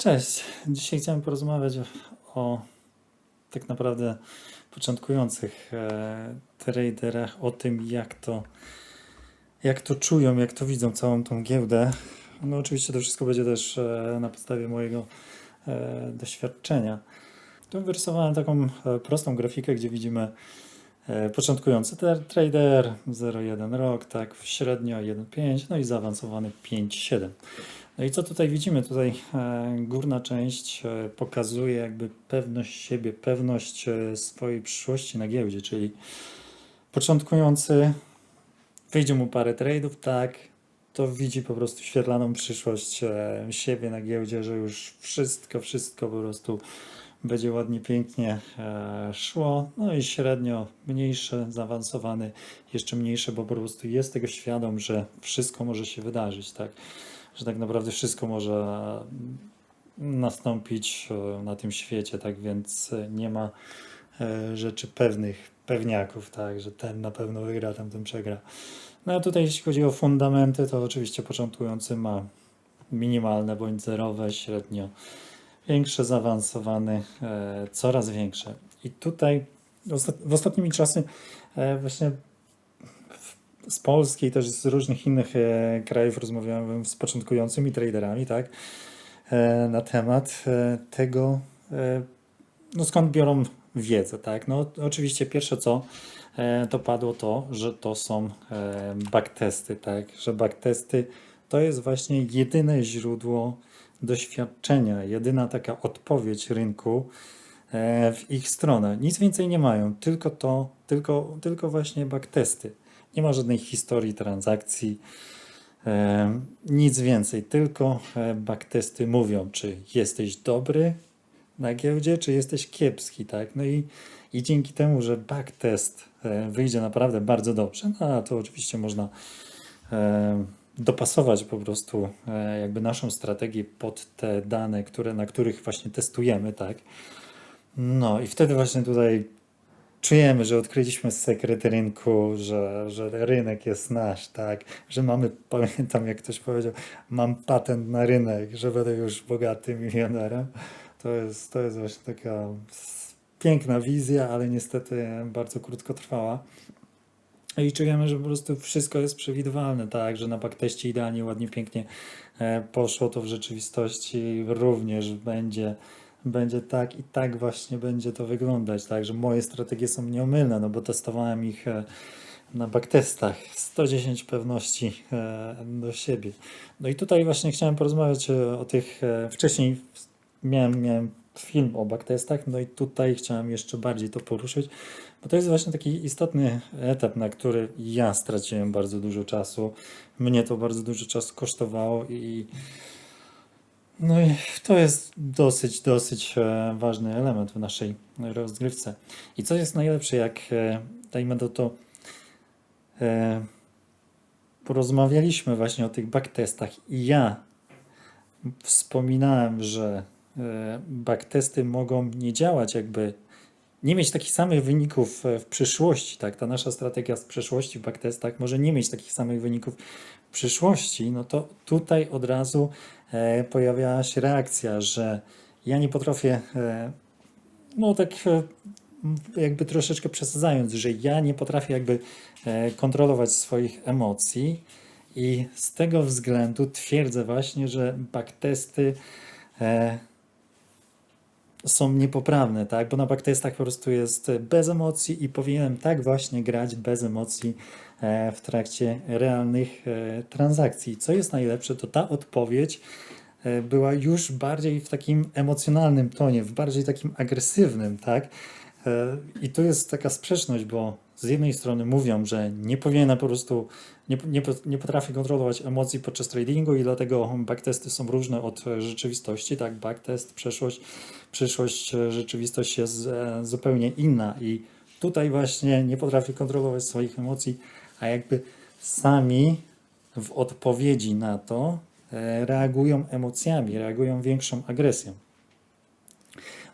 Cześć. Dzisiaj chciałem porozmawiać o, tak naprawdę początkujących e, traderach, o tym jak to, jak to czują, jak to widzą całą tą giełdę. No oczywiście to wszystko będzie też e, na podstawie mojego e, doświadczenia. Tu wyrysowałem taką e, prostą grafikę, gdzie widzimy e, początkujący tra- trader 0,1 rok, tak, średnio 1,5, no i zaawansowany 5,7. No i co tutaj widzimy? Tutaj e, górna część e, pokazuje jakby pewność siebie, pewność e, swojej przyszłości na giełdzie, czyli początkujący, wyjdzie mu parę trade'ów, tak, to widzi po prostu świetlaną przyszłość siebie na giełdzie, że już wszystko, wszystko po prostu będzie ładnie, pięknie e, szło. No i średnio mniejsze, zaawansowany, jeszcze mniejsze, bo po prostu jest tego świadom, że wszystko może się wydarzyć, tak że tak naprawdę wszystko może nastąpić e, na tym świecie, tak więc e, nie ma rzeczy pewnych, pewniaków, tak, że ten na pewno wygra, tamten przegra. No a tutaj jeśli chodzi o fundamenty, to oczywiście początkujący ma minimalne bądź zerowe, średnio większe, zaawansowany, e, coraz większe. I tutaj w ostat- w ostatnimi czasy e, właśnie z Polski i też z różnych innych e, krajów rozmawiałem z początkującymi traderami, tak, e, na temat tego, no skąd biorą wiedzę, tak. No oczywiście pierwsze co, to padło to, że to są backtesty, tak, że backtesty to jest właśnie jedyne źródło doświadczenia, jedyna taka odpowiedź rynku e, w ich stronę. Nic więcej nie mają, tylko to, tylko, tylko właśnie backtesty. Nie ma żadnej historii transakcji, e, nic więcej, tylko e, backtesty mówią, czy jesteś dobry na giełdzie, czy jesteś kiepski, tak? No i, i dzięki temu, że backtest wyjdzie naprawdę bardzo dobrze, no a to oczywiście można dopasować po prostu e, jakby naszą strategię pod te dane, które, na których właśnie testujemy, tak? No i wtedy właśnie tutaj czujemy, że odkryliśmy sekret rynku, że, że rynek jest nasz, tak? Że mamy, pamiętam jak ktoś powiedział, mam patent na rynek, że będę już bogatym milionerem. To jest, to jest właśnie taka piękna wizja, ale niestety bardzo krótko I czujemy, że po prostu wszystko jest przewidywalne, tak, że na backteście idealnie, ładnie, pięknie e, poszło to w rzeczywistości również będzie, będzie tak i tak właśnie będzie to wyglądać, tak, że moje strategie są nieomylne, no bo testowałem ich e, na backtestach, 110 pewności e, do siebie. No i tutaj właśnie chciałem porozmawiać o tych, wcześniej miałem, miałem film o backtestach, no i tutaj chciałem jeszcze bardziej to poruszyć, bo to jest właśnie taki istotny etap, na który ja straciłem bardzo dużo czasu. Mnie to bardzo dużo czasu kosztowało i no i to jest dosyć, dosyć e, ważny element w naszej rozgrywce. I co jest najlepsze, jak e, dajmy do to e, porozmawialiśmy właśnie o tych backtestach i ja wspominałem, że backtesty mogą nie działać jakby nie mieć takich samych wyników e, w przyszłości, tak? Ta nasza strategia z przeszłości w backtestach może nie mieć takich samych wyników w przyszłości, no to tutaj od razu e, pojawiała się reakcja, że ja nie potrafię, e, no tak e, jakby troszeczkę przesadzając, że ja nie potrafię jakby e, kontrolować swoich emocji i z tego względu twierdzę właśnie, że backtesty e, są niepoprawne, tak? Bo na backtestach po prostu jest bez emocji i powinienem tak właśnie grać bez emocji e, w trakcie realnych e, transakcji. Co jest najlepsze, to ta odpowiedź e, była już bardziej w takim emocjonalnym tonie, w bardziej takim agresywnym, tak? I tu jest taka sprzeczność, bo z jednej strony mówią, że nie powinienem po prostu, nie, nie, nie potrafię kontrolować emocji podczas tradingu i dlatego backtesty są różne od rzeczywistości, tak? Backtest, przeszłość, przyszłość, rzeczywistość jest e, zupełnie inna i tutaj właśnie nie potrafię kontrolować swoich emocji, a jakby sami w odpowiedzi na to e, reagują emocjami, reagują większą agresją.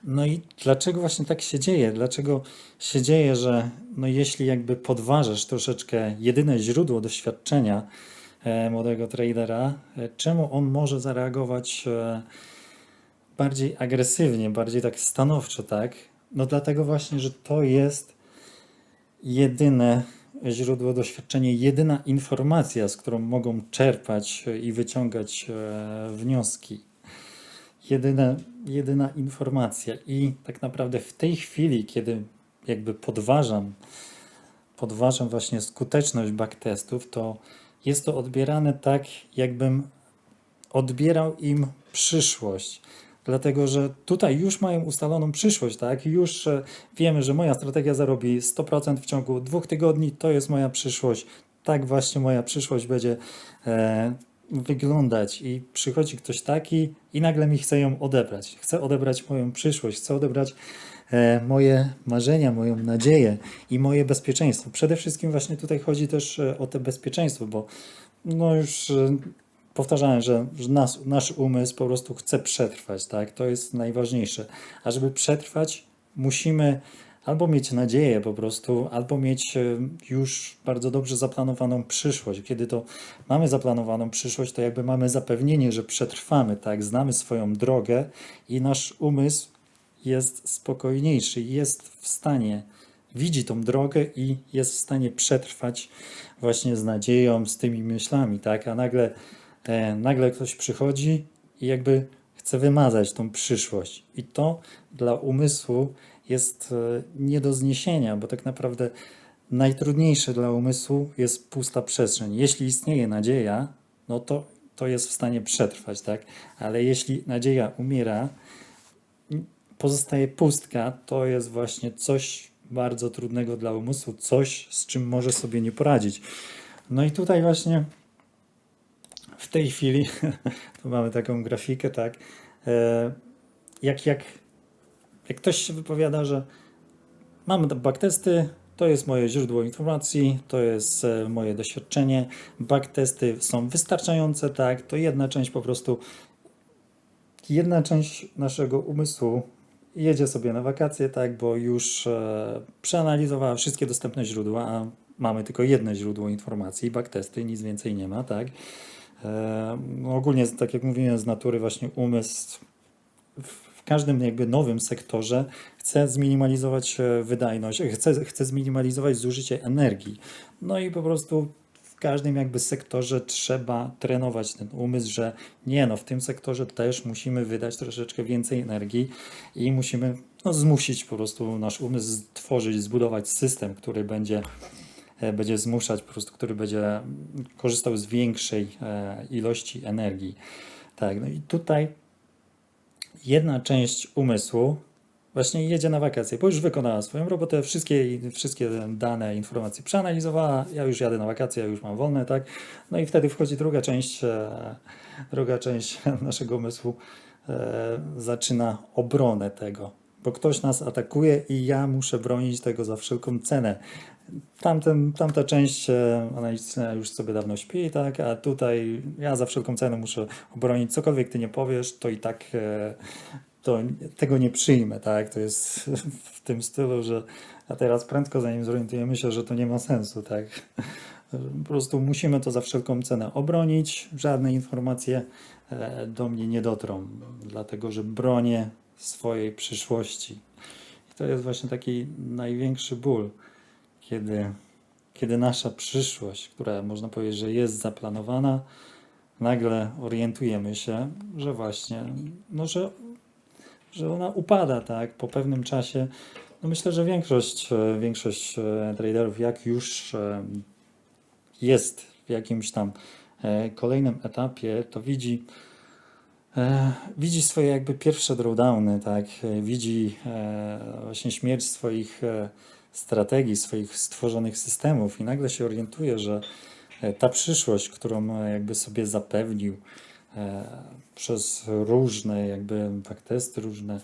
No i dlaczego właśnie tak się dzieje? Dlaczego się dzieje, że no jeśli jakby podważasz troszeczkę jedyne źródło doświadczenia e, młodego tradera, e, czemu on może zareagować e, bardziej agresywnie, bardziej tak stanowczo, tak? No dlatego właśnie, że to jest jedyne źródło doświadczenia, jedyna informacja, z którą mogą czerpać i wyciągać wnioski. Jedyna, jedyna informacja. I tak naprawdę w tej chwili, kiedy jakby podważam, podważam właśnie skuteczność backtestów, to jest to odbierane tak, jakbym odbierał im przyszłość. Dlatego, że tutaj już mają ustaloną przyszłość, tak? Już e, wiemy, że moja strategia zarobi 100% w ciągu dwóch tygodni, to jest moja przyszłość. Tak właśnie moja przyszłość będzie e, wyglądać. I przychodzi ktoś taki i nagle mi chce ją odebrać. Chce odebrać moją przyszłość, chce odebrać e, moje marzenia, moją nadzieję i moje bezpieczeństwo. Przede wszystkim właśnie tutaj chodzi też e, o to bezpieczeństwo, bo no już e, powtarzałem, że, nas, nasz umysł po prostu chce przetrwać, tak? To jest najważniejsze. A żeby przetrwać, musimy albo mieć nadzieję po prostu, albo mieć e, już bardzo dobrze zaplanowaną przyszłość. Kiedy to mamy zaplanowaną przyszłość, to jakby mamy zapewnienie, że przetrwamy, tak? Znamy swoją drogę i nasz umysł jest spokojniejszy, jest w stanie, widzi tą drogę i jest w stanie przetrwać właśnie z nadzieją, z tymi myślami, tak? A nagle e, nagle ktoś przychodzi i jakby chce wymazać tą przyszłość. I to dla umysłu jest e, nie do zniesienia, bo tak naprawdę najtrudniejsze dla umysłu jest pusta przestrzeń. Jeśli istnieje nadzieja, no to to jest w stanie przetrwać, tak? Ale jeśli nadzieja umiera, pozostaje pustka, to jest właśnie coś bardzo trudnego dla umysłu, coś, z czym może sobie nie poradzić. No i tutaj właśnie w tej chwili tu mamy taką grafikę, tak? E, Jak, jak, jak ktoś się wypowiada, że mamy backtesty, to jest moje źródło informacji, to jest e, moje doświadczenie, backtesty są wystarczające, tak? To jedna część po prostu, jedna część naszego umysłu jedzie sobie na wakacje, tak? Bo już e, przeanalizowała wszystkie dostępne źródła, a mamy tylko jedno źródło informacji, backtesty, nic więcej nie ma, tak? E, ogólnie, tak jak mówiłem, z natury właśnie umysł w każdym jakby nowym sektorze chce zminimalizować e, wydajność, chce, chce zminimalizować zużycie energii. No i po prostu w każdym jakby sektorze trzeba trenować ten umysł, że nie no, w tym sektorze też musimy wydać troszeczkę więcej energii i musimy no, zmusić po prostu nasz umysł stworzyć, zbudować system, który będzie e, będzie zmuszać, po prostu, który będzie korzystał z większej e, ilości energii. Tak, no i tutaj jedna część umysłu właśnie jedzie na wakacje, bo już wykonała swoją robotę, wszystkie, wszystkie dane, informacje przeanalizowała, ja już jadę na wakacje, ja już mam wolne, tak? No i wtedy wchodzi druga część, e, druga część naszego umysłu, e, zaczyna obronę tego, bo ktoś nas atakuje i ja muszę bronić tego za wszelką cenę. Tamten, tamta część e, analityczna już sobie dawno śpi, tak, a tutaj ja za wszelką cenę muszę obronić, cokolwiek ty nie powiesz, to i tak e, to tego nie przyjmę, tak, to jest w tym stylu, że a teraz prędko zanim zorientujemy się, że to nie ma sensu, tak, po prostu musimy to za wszelką cenę obronić, żadne informacje e, do mnie nie dotrą, dlatego że bronię swojej przyszłości. I to jest właśnie taki największy ból kiedy, kiedy nasza przyszłość, która można powiedzieć, że jest zaplanowana, nagle orientujemy się, że właśnie, no, że, że ona upada, tak, po pewnym czasie. No myślę, że większość, e, większość e, traderów, jak już e, jest w jakimś tam kolejnym etapie, to widzi, widzi swoje jakby pierwsze drawdowny, tak, widzi właśnie śmierć swoich strategii, swoich stworzonych systemów i nagle się orientuje, że e, ta przyszłość, którą e, jakby sobie zapewnił e, przez różne jakby backtesty, różne,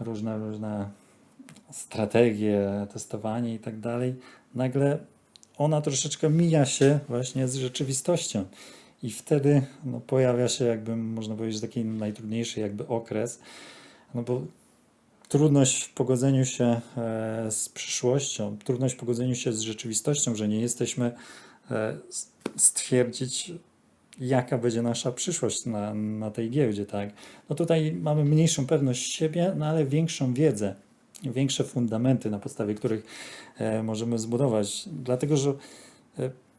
różne, różne strategie, testowanie i tak dalej, nagle ona troszeczkę mija się właśnie z rzeczywistością. I wtedy no, pojawia się jakby, można powiedzieć, taki najtrudniejszy jakby okres, no bo trudność w pogodzeniu się e, z przyszłością, trudność w pogodzeniu się z rzeczywistością, że nie jesteśmy e, stwierdzić, jaka będzie nasza przyszłość na, na tej giełdzie, tak? No tutaj mamy mniejszą pewność siebie, no ale większą wiedzę, większe fundamenty, na podstawie których e, możemy zbudować. Dlatego, że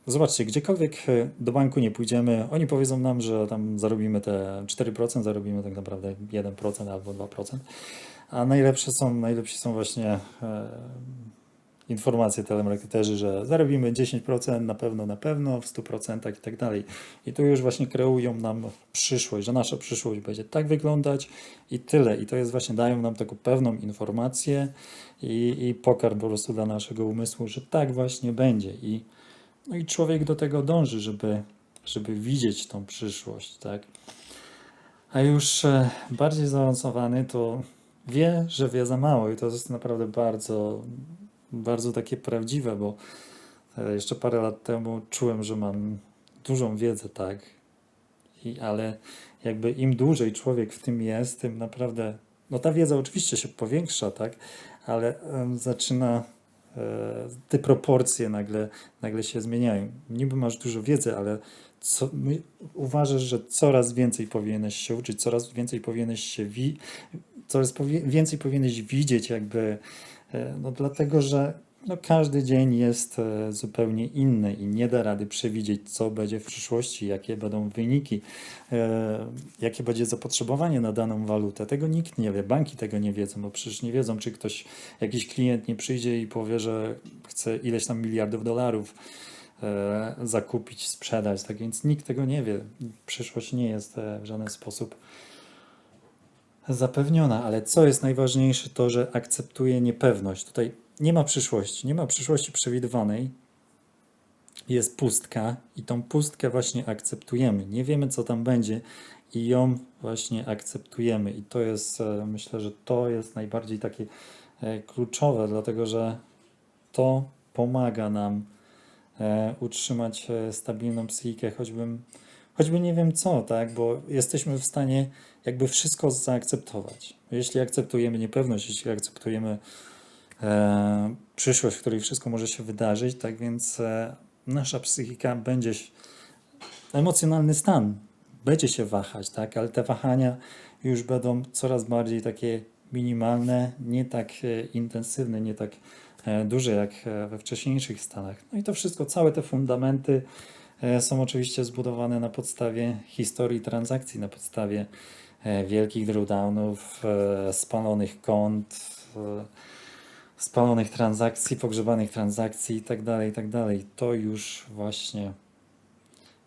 zobaczcie, gdziekolwiek do banku nie pójdziemy, oni powiedzą nam, że tam zarobimy te 4%, zarobimy tak naprawdę 1% albo 2%. A najlepsze są, najlepsi są właśnie e, informacje telemarketerzy, że zarobimy 10% na pewno, na pewno, w 100% i tak dalej. I tu już właśnie kreują nam przyszłość, że nasza przyszłość będzie tak wyglądać i tyle. I to jest właśnie, dają nam taką pewną informację i, i pokarm po prostu dla naszego umysłu, że tak właśnie będzie. I, no i człowiek do tego dąży, żeby, żeby widzieć tą przyszłość, tak? A już e, bardziej zaawansowany to wie, że wie za mało i to jest naprawdę bardzo, bardzo takie prawdziwe, bo e, jeszcze parę lat temu czułem, że mam dużą wiedzę, tak, I, ale jakby im dłużej człowiek w tym jest, tym naprawdę, no ta wiedza oczywiście się powiększa, tak, ale em, zaczyna e, te proporcje nagle, nagle się zmieniają. Niby masz dużo wiedzy, ale co, uważasz, że coraz więcej powinieneś się uczyć, coraz więcej powinieneś się wi- coraz więcej powinieneś widzieć, jakby, e, no dlatego, że no każdy dzień jest e, zupełnie inny i nie da rady przewidzieć, co będzie w przyszłości, jakie będą wyniki, e, jakie będzie zapotrzebowanie na daną walutę. Tego nikt nie wie, banki tego nie wiedzą, bo przecież nie wiedzą, czy ktoś, jakiś klient nie przyjdzie i powie, że chce ileś tam miliardów dolarów zakupić, sprzedać, tak więc nikt tego nie wie. Przyszłość nie jest w żaden sposób zapewniona, ale co jest najważniejsze, to że akceptuje niepewność. Tutaj nie ma przyszłości, nie ma przyszłości przewidywanej. Jest pustka i tą pustkę właśnie akceptujemy. Nie wiemy, co tam będzie i ją właśnie akceptujemy. I to jest, e, myślę, że to jest najbardziej takie e, kluczowe, dlatego że to pomaga nam e, utrzymać stabilną psychikę, choćbym, choćby nie wiem co, tak, bo jesteśmy w stanie jakby wszystko zaakceptować. Jeśli akceptujemy niepewność, jeśli akceptujemy e, przyszłość, w której wszystko może się wydarzyć, tak więc e, nasza psychika będzie, emocjonalny stan będzie się wahać, tak, ale te wahania już będą coraz bardziej takie minimalne, nie tak e, intensywne, nie tak e, duże jak e, we wcześniejszych stanach. No i to wszystko, całe te fundamenty są oczywiście zbudowane na podstawie historii transakcji, na podstawie e, wielkich drawdownów, e, spalonych kont, e, spalonych transakcji, pogrzebanych transakcji itd., tak itd. To już właśnie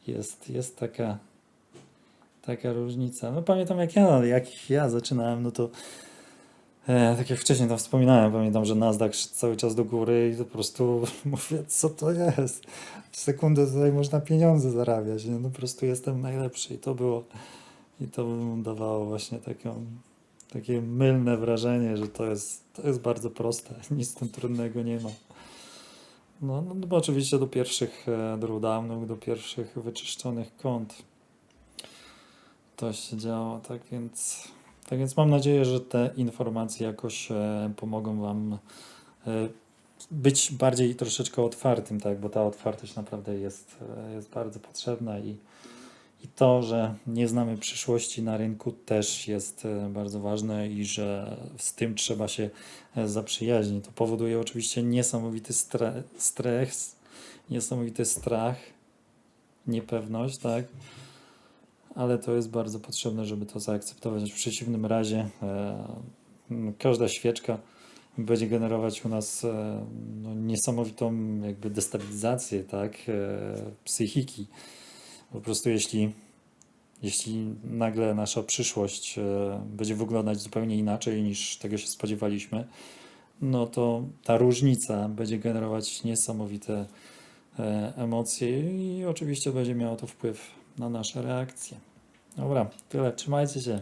jest, jest taka, taka różnica. No pamiętam jak ja, jak ja zaczynałem, no to e, tak jak wcześniej tam wspominałem, pamiętam, że Nasdaq cały czas do góry i po prostu mówię, co to jest? W sekundę tutaj można pieniądze zarabiać, nie? No po prostu jestem najlepszy i to było, i to dawało właśnie taką, takie mylne wrażenie, że to jest, to jest bardzo proste, nic tam trudnego nie ma. No, no bo oczywiście do pierwszych e, drawdownów, do pierwszych wyczyszczonych kont to się działo, tak więc, tak więc mam nadzieję, że te informacje jakoś e, pomogą Wam e, być bardziej troszeczkę otwartym, tak, bo ta otwartość naprawdę jest, e, jest bardzo potrzebna i, i to, że nie znamy przyszłości na rynku też jest bardzo ważne i że z tym trzeba się zaprzyjaźnić. To powoduje oczywiście niesamowity stre- stres, niesamowity strach, niepewność, tak? Ale to jest bardzo potrzebne, żeby to zaakceptować. W przeciwnym razie e, każda świeczka będzie generować u nas e, no, niesamowitą jakby destabilizację, tak? E, psychiki. Po prostu jeśli, jeśli nagle nasza przyszłość e, będzie wyglądać zupełnie inaczej niż tego się spodziewaliśmy, no to ta różnica będzie generować niesamowite e, emocje i oczywiście będzie miało to wpływ na nasze reakcje. Dobra, tyle. Trzymajcie się.